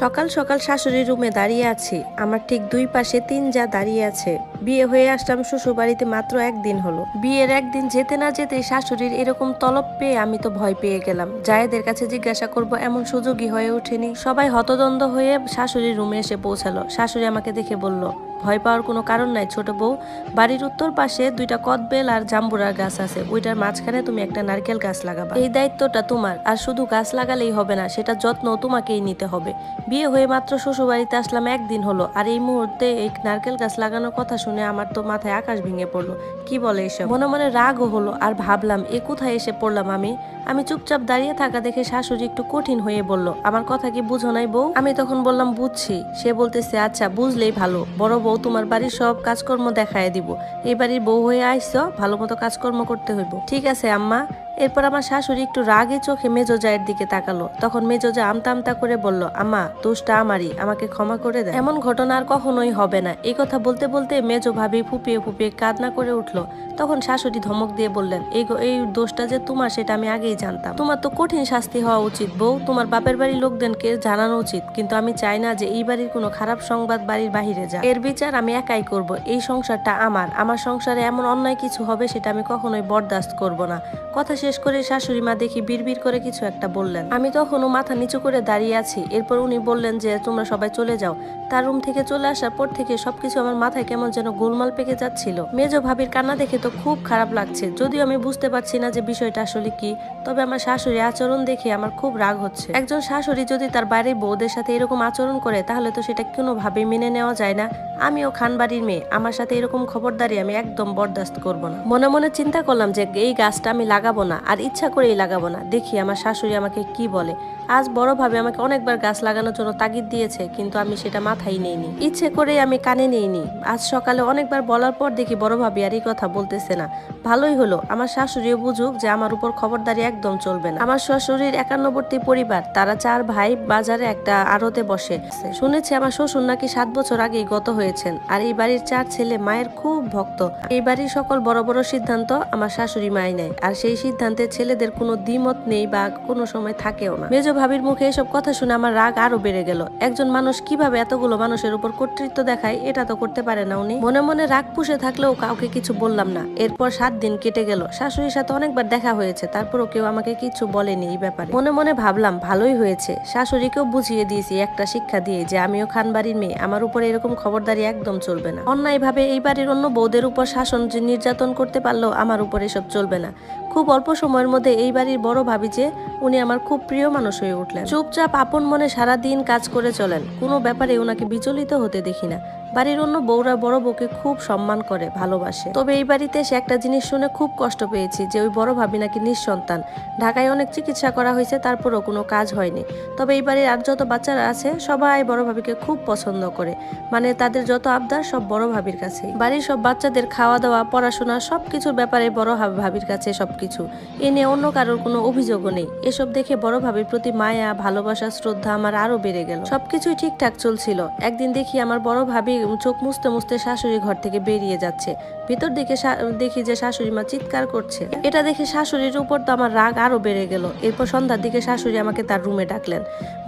সকাল সকাল শাশুড়ি রুমে দাঁড়িয়ে আছি। আমার ঠিক দুই পাশে তিন যা দাঁড়িয়ে আছে। বিয়ে হয়ে আসলাম শ্বশুর বাড়িতে মাত্র একদিন হলো। বিয়ের একদিন যেতে না যেতে শাশুড়ির এরকম তলব পেয়ে আমি তো ভয় পেয়ে গেলাম। জায়েদের কাছে জিজ্ঞাসা করব, এমন সুযোগই হয়ে ওঠেনি? সবাই হতদন্দ হয়ে শাশুড়ির রুমে এসে পৌঁছালো। শাশুড়ি আমাকে দেখে বলল ভয় পাওয়ার কোনো কারণ নাই, ছোট বউ। বাড়ির উত্তর পাশে দুইটা কদবেল আর জাম্বুরার গাছ আছে। ওইটার মাঝখানে তুমি একটা নারকেল গাছ লাগাবা। এই দায়িত্বটা তোমার, আর শুধু গাছ লাগালেই হবে না, সেটা যত্ন তোমাকেই নিতে হবে। বিয়ে হয়ে মাত্র শ্বশুর বাড়িতে আসলাম একদিন হলো, আর এই মুহূর্তে এই নারকেল গাছ লাগানোর কথা শুনে আমার তো মাথায় আকাশ ভেঙে পড়ল। কি বলে এসব? মনে মনে রাগও হলো, আর ভাবলাম, এ কোথায় এসে পড়লাম আমি? আমি চুপচাপ দাঁড়িয়ে থাকা দেখে শাশুড়ি একটু কঠিন হয়ে বলল, আমার কথা কি বুঝো নাই বউ? আমি তখন বললাম, বুঝছি। সে বলতেছে আচ্ছা বুঝলেই ভালো, বড় তোমার বাড়ির সব কাজকর্ম দেখায় দিব। এই বাড়ির বউ হয়ে আইসো, ভালো মতো কাজকর্ম করতে হইব। ঠিক আছে, আম্মা। এরপর আমার শাশুড়ি একটু রাগে চোখে মেজো জায়ের দিকে তাকালো। তখন মেজো জা আমতা আমতা করে বলল, আম্মা, দোষটা আমারই, আমাকে ক্ষমা করে দেয় এমন ঘটনা আর কখনোই হবে না। এই কথা বলতে বলতে মেজো ভাবি ফুপিয়ে ফুপিয়ে কান্না করে উঠল। তখন শাশুড়ি ধমক দিয়ে বললেন, এই এই দোষটা যে তোমার, সেটা আমি আগেই জানতাম। তোমার তো কঠিন শাস্তি হওয়া উচিত, বউ। তোমার বাপের বাড়ির লোকদেরকে জানানো উচিত, কিন্তু আমি চাই না যে এই বাড়ির কোনো খারাপ সংবাদ বাড়ির বাহিরে যা এর বিচার আমি একাই করব, এই সংসারটা আমার। আমার সংসারে এমন অন্যায় কিছু হবে, সেটা আমি কখনোই বরদাস্ত করব না। কথা শেষ করে শাশুড়ি মা দেখি বিড়বিড় করে কিছু একটা বললেন। আমি তখনও মাথা নিচু করে দাঁড়িয়ে আছি। এরপর উনি বললেন যে, তোমরা সবাই চলে যাও। তার রুম থেকে চলে আসার পর থেকে সবকিছু আমার মাথায় কেমন যেন গোলমাল পেকে যাচ্ছিল। মেজো ভাবির কান্না দেখে তো খুব খারাপ লাগছে। যদিও আমি বুঝতে পারছি না যে বিষয়টা আসলে কি, তবে আমার শাশুড়ি আচরণ দেখে আমার খুব রাগ হচ্ছে। একজন শাশুড়ি যদি তার বাড়ির বউদের সাথে এরকম আচরণ করে, তাহলে তো সেটা কোনোভাবেই মেনে নেওয়া যায় না। আমিও খান বাড়ির মেয়ে, আমার সাথে এরকম খবরদারি আমি একদম বরদাস্ত করব না। মনে মনে চিন্তা করলাম যে এই গাছটা আমি লাগাবো না, আর ইচ্ছা করেই লাগাবো না। দেখি আমার শাশুড়ি আমাকে কি বলে। আজ বড়ভাবে আমাকে অনেকবার গাছ লাগানোর জন্য তাগিদ দিয়েছে, কিন্তু আমি সেটা মাথায় নেইনি। ইচ্ছে করে আমি কানে নেইনি। আজ সকালে অনেকবার বলার পর দেখি বড় ভাবি আর এই কথা বলতেছে না। ভালোই হলো, আমার শাশুড়িও বুঝুক যে আমার উপর খবরদারি একদম চলবে না। আমার শ্বশুরের একান্নবর্তী পরিবার, তারা চার ভাই বাজারে একটা আড়তে বসে। শুনেছি আমার শ্বশুর নাকি সাত বছর আগেই গত হয়েছেন, আর এই বাড়ির চার ছেলে মায়ের খুব ভক্ত। এই বাড়ির সকল বড় বড় সিদ্ধান্ত আমার শাশুড়ি মাই নেয়, আর সেই সিদ্ধান্তে ছেলেদের কোনো দ্বিমত নেই বা কোনো সময় থাকেও না। মেজ ভাবির মুখে এসব কথা শুনে আমার রাগ আরও বেড়ে গেল। একজন মানুষ কীভাবে এতগুলো মানুষের উপর কর্তৃত্ব দেখায়, এটা তো করতে পারে না উনি। মনে মনে রাগ পুষে থাকলেও কাউকে কিছু বললাম না। এরপর সাত দিন কেটে গেল। শাশুড়ির সাথে অনেকবার দেখা হয়েছে, তারপরও কেউ আমাকে কিছু বলেনি এই ব্যাপারে। মনে মনে ভাবলাম, ভালোই হয়েছে। শাশুড়িকেও বুঝিয়ে দিয়েছি, একটা শিক্ষা দিয়ে যে আমিও খান বাড়ির মেয়ে। আমার উপরে এরকম খবরদারি একদম চলবে না। অন্যায়ভাবে এই বাড়ির অন্য বৌদের উপর শাসন যে নির্যাতন করতে পারলেও আমার উপর এসব চলবে না। খুব অল্প সময়ের মধ্যে এই বাড়ির বড় ভাবি যে, উনি আমার খুব প্রিয় মানুষ হয়ে উঠলেন। চুপচাপ আপন মনে সারা দিন কাজ করে চলেন। কোনো ব্যাপারে ওনাকে বিচলিত হতে দেখি না। বাড়ির অন্য বউরা বড় বউকে খুব সম্মান করে, ভালোবাসে। তবে এই বাড়িতে এসে একটা জিনিস শুনে খুব কষ্ট পেয়েছি যে ওই বড় ভাবি নাকি নিঃসন্তান। ঢাকায় অনেক চিকিৎসা করা হয়েছে, তারপরও কোনো কাজ হয়নি। তবে এই বাড়ির আর যত বাচ্চারা আছে, সবাই বড় ভাবিকে খুব পছন্দ করে। মানে তাদের যত আবদার, সব বড় ভাবির কাছে বাড়ির সব বাচ্চাদের খাওয়া দাওয়া পড়াশোনা সব কিছুর ব্যাপারে বড় ভাবির কাছে সবকিছু। এ নিয়ে অন্য কারোর কোনো অভিযোগও নেই। এসব দেখে বড় ভাবির প্রতি মায়া, ভালোবাসা, শ্রদ্ধা আমার আরও বেড়ে গেল। সবকিছুই ঠিকঠাক চলছিল। একদিন দেখি আমার বড় ভাবি চোখ মুছতে মুছতে শাশুড়ি ঘর থেকে বেরিয়ে যাচ্ছে। ভিতর দিকে দেখি যে শাশুড়ি মা চিৎকার করছে। এটা দেখে শাশুড়ির উপর তো আমার রাগ আরও বেড়ে গেল। এরপর সন্ধ্যার দিকে শাশুড়ি আমাকে তার রুমে ডাকলেন।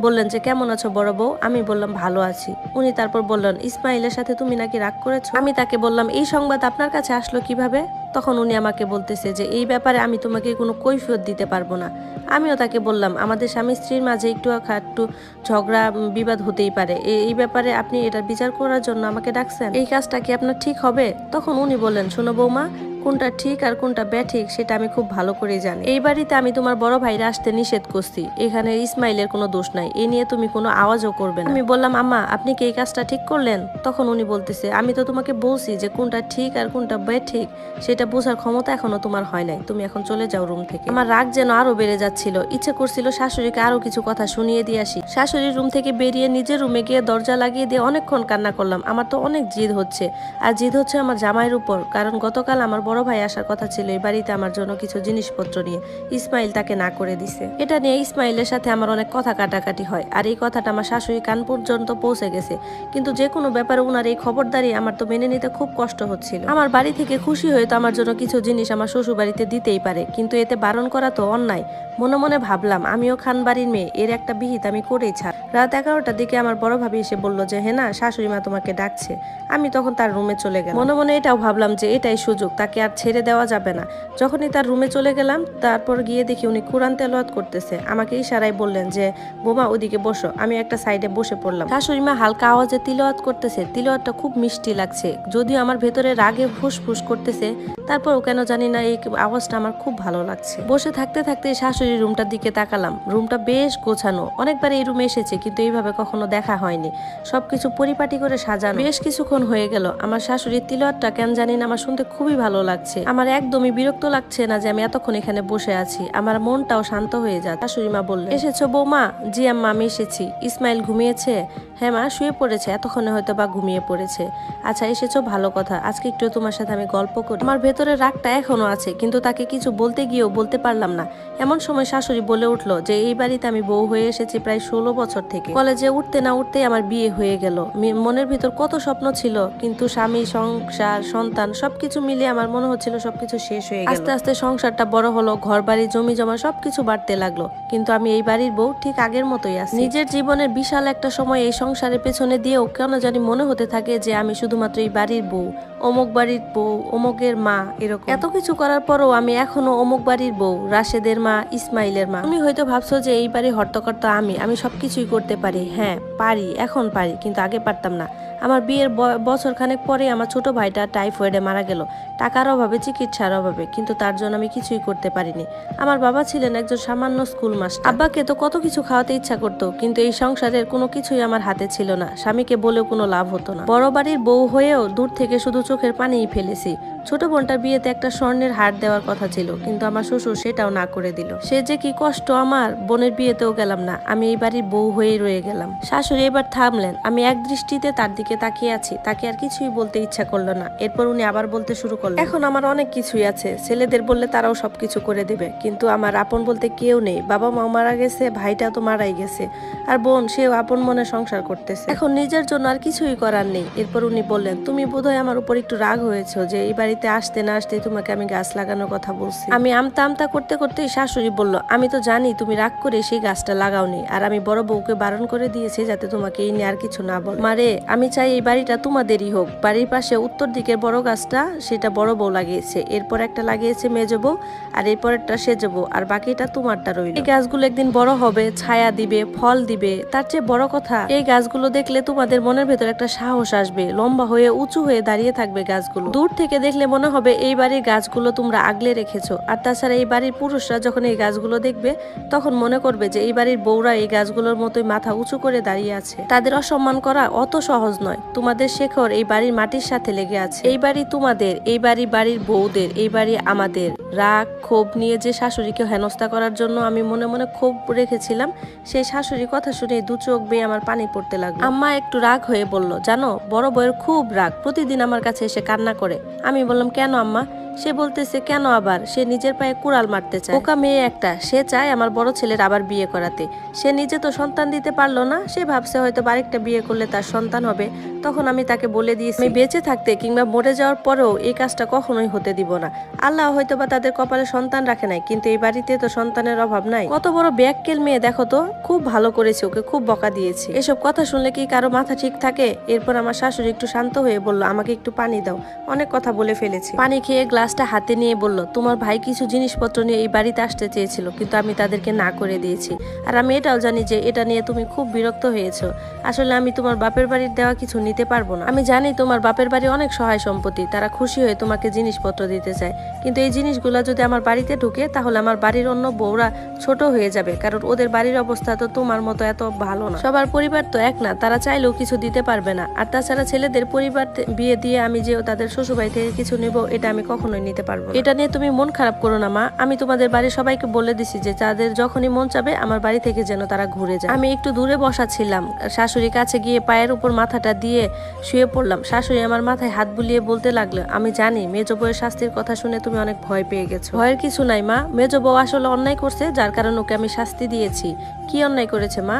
বললেন যে, কেমন আছো বড় বউ? আমি বললাম, ভালো আছি। উনি তারপর বললেন, ইসমাইলের সাথে তুমি নাকি রাগ করেছ? আমি তাকে বললাম, এই সংবাদ আপনার কাছে আসলো কীভাবে? তখন উনি আমাকে বলতেছে যে, এই ব্যাপারে আমি তোমাকে কোনো কৈফিয়ত দিতে পারব না। আমিও তাকে বললাম, আমাদের স্বামী স্ত্রীর মাঝে একটু একটু ঝগড়া বিবাদ হতেই পারে। এই ব্যাপারে আপনি এটা বিচার করার জন্য আমাকে ডাকছেন। এই কাজটা কি আপনার ঠিক হবে? তখন উনি বললেন, শোনো বৌমা কোনটা ঠিক আর কোনটা ব্যাঠিক সেটা আমি খুব ভালো করে জানি। এই বাড়িতে আমি তোমার বড় ভাইরা আসতে নিষেধ করছি। এখানে ইসমাইলের কোনো দোষ নাই। এ নিয়ে তুমি কোনো আওয়াজও করবে না। আমি বললাম, আম্মা, আপনি কি এই কাজটা ঠিক করলেন? তখন উনি বলতেছে, আমি তো তোমাকে বলছি যে কোনটা ঠিক আর কোনটা ব্যাঠিক সেটা বোঝার ক্ষমতা এখনও তোমার হয় নাই। তুমি এখন চলে যাও রুম থেকে। আমার রাগ যেন আরও বেড়ে যাচ্ছিল। ইচ্ছে করছিল শাশুড়িকে আরও কিছু কথা শুনিয়ে দিয়ে আসি। শাশুড়ির রুম থেকে বেরিয়ে নিজের রুমে গিয়ে দরজা লাগিয়ে দিয়ে অনেকক্ষণ কান্না করলাম। আমার তো অনেক জিদ হচ্ছে। আর জিদ হচ্ছে আমার জামাইয়ের উপর। কারণ গতকাল আমার বড় ভাই আসার কথা ছিল, এই বাড়িতে আমার জন্য কিছু জিনিসপত্র নিয়ে ইসমাইল তাকে না করে দিছে। এটা নিয়ে ইসমাইলের সাথে আমার অনেক কথা কাটাকাটি হয়, আর এই কথাটা আমার শাশুড়ি কান পর্যন্ত পৌঁছে গেছে। কিন্তু যে কোনো ব্যাপারে উনার এই খবরদারি আমার তো মেনে নিতে খুব কষ্ট হচ্ছিল। আমার বাড়ি থেকে খুশি হয়ে তো আমার জন্য কিছু জিনিস আমার শ্বশুর বাড়িতে দিতেই পারে, কিন্তু এতে বারণ করা তো অন্যায়। মনে মনে ভাবলাম, আমিও খান বাড়ির মেয়ে, এর একটা বিহিত আমি করেই ছাড়। রাত এগারোটার দিকে আমার বড় ভাবি এসে বলল যে হ্যাঁ শাশুড়ি মা তোমাকে ডাকছে। আমি তখন তার রুমে চলে গেলাম। মনে মনে এটাও ভাবলাম যে, এটাই সুযোগ, তাকে আর ছেড়ে দেওয়া যাবে না। যখনই তার রুমে চলে গেলাম, তারপর গিয়ে দেখি উনি কোরআন তেলাওয়াত করতেছে। আমাকে ইশারায় বললেন যে, বোমা, ওদিকে বসো। আমি একটা সাইডে বসে পড়লাম। শাশুড়ি মা হালকা আওয়াজে তিলওয়াত করতেছে। তিলওয়াতটা খুব মিষ্টি লাগছে। যদিও আমার ভেতরে রাগে ফুসফুস করতেছে, তারপরও কেন জানি না এই আওয়াজটা আমার খুব ভালো লাগছে। বসে থাকতে থাকতে শাশুড়ির রুমটার দিকে তাকালাম। রুমটা বেশ গোছানো। অনেকবার এই রুমে এসেছে, কিন্তু এইভাবে কখনো দেখা হয়নি। সবকিছু পরিপাটি করে সাজানো। বেশ কিছুক্ষণ হয়ে গেল। আমার শাশুড়ির তিলওয়াতটা কেন জানি না, আমার শুনতে খুবই ভালো লাগছে। আমার একদমই বিরক্ত লাগছে না যে আমি এতক্ষণ এখানে বসে আছি। আমার মনটাও শান্ত হয়ে যায় শাশুড়ি মা বললেন, এসেছ বৌমা? জি আম্মা, আমি এসেছি। ইসমাইল ঘুমিয়েছে? হ্যাঁ মা, শুয়ে পড়েছে। এতক্ষণে হয়তো বা ঘুমিয়ে পড়েছে। আচ্ছা এসেছ? ভালো কথা। আজকে একটু তোমার সাথে আমি গল্প করি। আমার ভেতরে রাগটা এখনও আছে, কিন্তু তাকে কিছু বলতে গিয়েও বলতে পারলাম না। এমন সময় শাশুড়ি বলে উঠল যে, এই বাড়িতে আমি বউ হয়ে এসেছি প্রায় ষোলো বছর থেকে। কলেজে উঠতে না উঠতেই আমার বিয়ে হয়ে গেল। মনের ভিতর কত স্বপ্ন ছিল, কিন্তু স্বামী, সংসার, সন্তান সবকিছু মিলিয়ে আমার হচ্ছিল সবকিছু শেষ হয়ে গেল। আস্তে আস্তে সংসারটা বড় হলো ঘর বাড়ি জমি জমা সবকিছু বাড়তে লাগল। কিন্তু আমি এই বাড়ির বউ ঠিক আগের মতোই আছি। নিজের জীবনের বিশাল একটা সময় এই সংসারের পেছনে দিয়েও কেন জানি মনে হতে থাকে যে আমি শুধুমাত্র এই বাড়ির বউ অমুক বাড়ির বউ অমুকের মা এরকম। এত কিছু করার পরও আমি এখনও অমুক বাড়ির বউ রাশেদের মা ইসমাইলের মা। তুমি হয়তো ভাবছ যে এই বাড়ির হর্তকর্তা আমি আমি সবকিছুই করতে পারি। হ্যাঁ পারি এখন পারি কিন্তু আগে পারতাম না। আমার বিয়ের বছর খানেক পরে আমার ছোট ভাইটা টাইফয়েডে মারা গেল। টাকার অভাবে, চিকিৎসার অভাবে, কিন্তু তার জন্য আমি কিছুই করতে পারিনি। আমার বাবা ছিলেন একজন সামান্য স্কুল মাস্টার। আব্বাকে তো কত কিছু খাওয়াতে ইচ্ছা করতো, কিন্তু এই সংসারের কোনো কিছুই আমার হাতে ছিল না। স্বামীকে বলেও কোনো লাভ হতো না। বড় বাড়ির বউ হয়েও দূর থেকে শুধু চোখের পানিই ফেলেছি। ছোট বোনটার বিয়েতে একটা স্বর্ণের হার দেওয়ার কথা ছিল, কিন্তু আমার শ্বশুর সেটাও না করে দিল। সে যে কি কষ্ট, আমার বোনের বিয়েতেও গেলাম না, আমি এই বাড়ির বউ হয়েই রয়ে গেলাম। শাশুড়ি এবার থামলেন, আমি এক দৃষ্টিতে তার দিকে তাকিয়ে আছি, তাকে আর কিছুই বলতে ইচ্ছা করল না। এরপর উনি আবার বলতে শুরু করলেন, এখন আমার অনেক কিছুই আছে, ছেলেদের বললে তারাও সবকিছু করে দেবে, কিন্তু আমার আপন বলতে কেউ নেই, বাবা মা মারা গেছে ভাইটা তো মারাই গেছে, আর বোন সেও আপন মনে সংসার করতেছে। এখন নিজের জন্য আর কিছুই করার নেই। এরপর উনি বললেন, তুমি বোধহয় আমার উপর একটু রাগ হয়েছো যে এই বাড়িতে আসতে না আসতে তোমাকে আমি গাছ লাগানোর কথা বলছি। আমি আমতা আমতা করতে করতেই শাশুড়ি বলল, আমি তো জানি তুমি রাগ করে সেই গাছটা লাগাওনি, আর আমি বড় বউকে বারণ করে দিয়েছি যাতে তোমাকে এই নিয়ে আর কিছু না বল। মারে আমি চাই এই বাড়িটা তোমাদেরই হোক। বাড়ির পাশে উত্তর দিকের বড় গাছটা, সেটা বড় বউ লাগিয়েছে। এরপর একটা লাগিয়েছে মেজ বউ, আর এরপর একটা সেজ বউ, আর বাকিটা তোমারটা রইল। এই গাছগুলো একদিন বড় হবে, ছায়া দিবে, ফল দিবে, তার চেয়ে বড় কথা, এই গাছগুলো দেখলে তোমাদের মনের ভেতর একটা সাহস আসবে, লম্বা হয়ে উঁচু হয়ে দাঁড়িয়ে থাকবে গাছগুলো। দূর থেকে দেখলে মনে হবে এই বাড়ির গাছগুলো তোমরা আগলে রেখেছো। আর তাছাড়া এই বাড়ির পুরুষরা যখন এই গাছগুলো দেখবে, তখন মনে করবে যে এই বাড়ির বউরা এই গাছগুলোর মতোই মাথা উঁচু করে দাঁড়িয়ে আছে। তাদের অসম্মান করা অত সহজ নয়। তোমাদের শেখর এই বাড়ির মাটির সাথে লেগে আছে। এই বাড়ি তোমাদের, এই বাড়ি বাড়ির বউদের, এই বাড়ি আমাদের। রাগ, ক্ষোভ নিয়ে যে শাশুড়িকে হেনস্থা করার জন্য আমি মনে মনে ক্ষোভ রেখেছিলাম, সেই শাশুড়ির কথা শুনে দু চোখ বেয়ে আমার পানি পড়তে লাগল। আম্মা একটু রাগ হয়ে বলল, জানো, বড় বউয়ের খুব রাগ। প্রতিদিন আমার কাছে এসে কান্না করে। আমি বললাম কেন আম্মা? সে বলতেছে, কেন আবার? সে নিজের পায়ে কুড়াল মারতে চায়। ওকা মেয়ে একটা, সে চায় আমার বড় ছেলের আবার বিয়ে করাতে। সে নিজে তো সন্তান দিতে পারল না, সে ভাবছে হয়তো আরেকটা বিয়ে করলে তার সন্তান হবে। তখন আমি তাকে বলে দিয়েছি, আমি বেঁচে থাকতে কিংবা মরে যাওয়ার পরেও এই কাজটা কখনোই হতে দিব না। আল্লাহ হয়তো বা তাদের কপালে সন্তান রাখে নাই, কিন্তু এই বাড়িতে তো সন্তানের অভাব নাই। কত বড় ব্যাককেল মেয়ে, দেখো তো, খুব ভালো করেছে, ওকে খুব বকা দিয়েছে। এসব কথা শুনলে কি কারও মাথা ঠিক থাকে? এরপর আমার শাশুড়ি একটু শান্ত হয়ে বলল, আমাকে একটু পানি দাও। অনেক কথা বলে ফেলেছি। পানি খেয়ে গ্লাসটা হাতে নিয়ে বলল, তোমার ভাই কিছু জিনিসপত্র নিয়ে এই বাড়িতে আসতে চেয়েছিল, কিন্তু আমি তাদেরকে না করে দিয়েছি। আর আমি এটাও জানি যে এটা নিয়ে তুমি খুব বিরক্ত হয়েছো। আসলে আমি তোমার বাপের বাড়ির দেওয়া কিছু নিতে পারব না। আমি জানি তোমার বাপের বাড়ি অনেক সহায় সম্পত্তি, তারা খুশি হয়ে তোমাকে জিনিসপত্র দিতে চায়। কিন্তু এই জিনিসগুলো যদি আমার বাড়িতে ঢুকে, তাহলে আমার বাড়ির অন্য বউরা ছোট হয়ে যাবে, কারণ ওদের বাড়ির অবস্থা তো তোমার মতো এত ভালো না। সবার পরিবার তো এক না, তারা চাইলেও কিছু দিতে পারবে না। আর তাছাড়া ছেলেদের পরিবার বিয়ে দিয়ে আমি যে তাদের শ্বশুরবাড়ি থেকে কিছু নেব, এটা আমি কখনো কখনোই নিতে পারব এটা নিয়ে তুমি মন খারাপ করো না, মা। আমি তোমাদের বাড়ির সবাইকে বলে দিছি যে তাদের যখনই মন চাবে আমার বাড়ি থেকে যেন তারা ঘুরে যায়। আমি একটু দূরে বসা ছিলাম। শাশুড়ির কাছে গিয়ে পায়ের উপর মাথাটা দিয়ে শুয়ে পড়লাম। শাশুড়ি আমার মাথায় হাত বুলিয়ে বলতে লাগল, আমি জানি মেজো বউয়ের শাস্তির কথা শুনে তুমি অনেক ভয় পেয়ে গেছো। ভয়ের কিছু নাই, মা। মেজো বউ আসলে অন্যায় করছে, যার কারণে ওকে আমি শাস্তি দিয়েছি। কি অন্যায় করেছে, মা?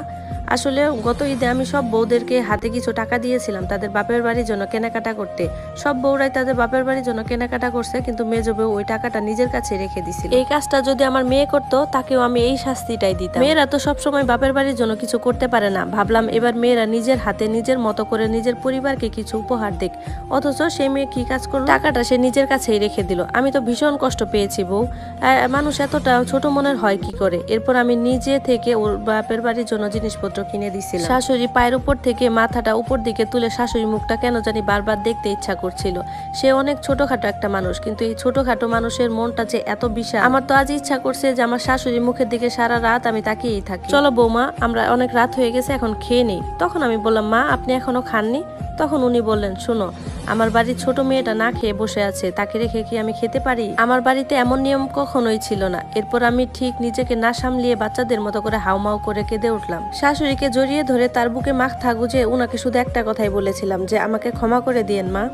আসলে গত ঈদে আমি সব বউদেরকে হাতে কিছু টাকা দিয়েছিলাম, তাদের বাপের বাড়ির জন্য কেনাকাটা করতে। সব বউরাই তাদের বাপের বাড়ির জন্য কেনাকাটা করছে, কিন্তু মেজো বউ ওই টাকাটা নিজের কাছে রেখে দিছিল। এই কাজটা যদি আমার মেয়ে করতো, তাকেও আমি এই শাস্তিটাই দিতাম। মেয়েরা তো সবসময় বাপের বাড়ির জন্য কিছু করতে পারে না। ভাবলাম এবার মেয়েরা নিজের হাতে, নিজের মতো করে নিজের পরিবারকে কিছু উপহার দিক। অথচ সেই মেয়ে কি কাজ করল? টাকাটা সে নিজের কাছেই রেখে দিল। আমি তো ভীষণ কষ্ট পেয়েছি বউ। মানুষ এতটা ছোট মনের হয় কি করে? এরপর আমি নিজে থেকে ওর বাপের বাড়ির জন্য জিনিসপত্র কিনে দিছিলাম। শাশুড়ি পায়ের উপর থেকে মাথাটা উপর দিকে তুলে শাশুড়ি মুখটা কেন জানি বারবার দেখতে ইচ্ছা করছিল। সে অনেক ছোটখাটো একটা মানুষ, কিন্তু এই ছোটখাটো মানুষের মনটা যে এত বিশাল। আমার তো আজ ইচ্ছা করছে যে আমার শাশুড়ি মুখের দিকে সারা রাত আমি তাকিয়েই থাকি। চলো বৌমা, আমরা অনেক রাত হয়ে গেছে, এখন খেয়ে নেই। তখন আমি বললাম, মা, আপনি এখনও খাননি? তখন উনি বললেন, শোনো, আমার বাড়ির ছোট মেয়েটা না খেয়ে বসে আছে, তাকে রেখে কি আমি খেতে পারি? আমার বাড়িতে এমন নিয়ম কখনোই ছিল না। এরপর আমি ঠিক নিজেকে না সামলিয়ে বাচ্চাদের মতো করে হাউমাউ করে কেঁদে উঠলাম। শাশুড়িকে জড়িয়ে ধরে তার বুকে মাখ থাকু গুজে উনাকে শুধু একটা কথাই বলেছিলাম যে, আমাকে ক্ষমা করে দিয়েন, মা।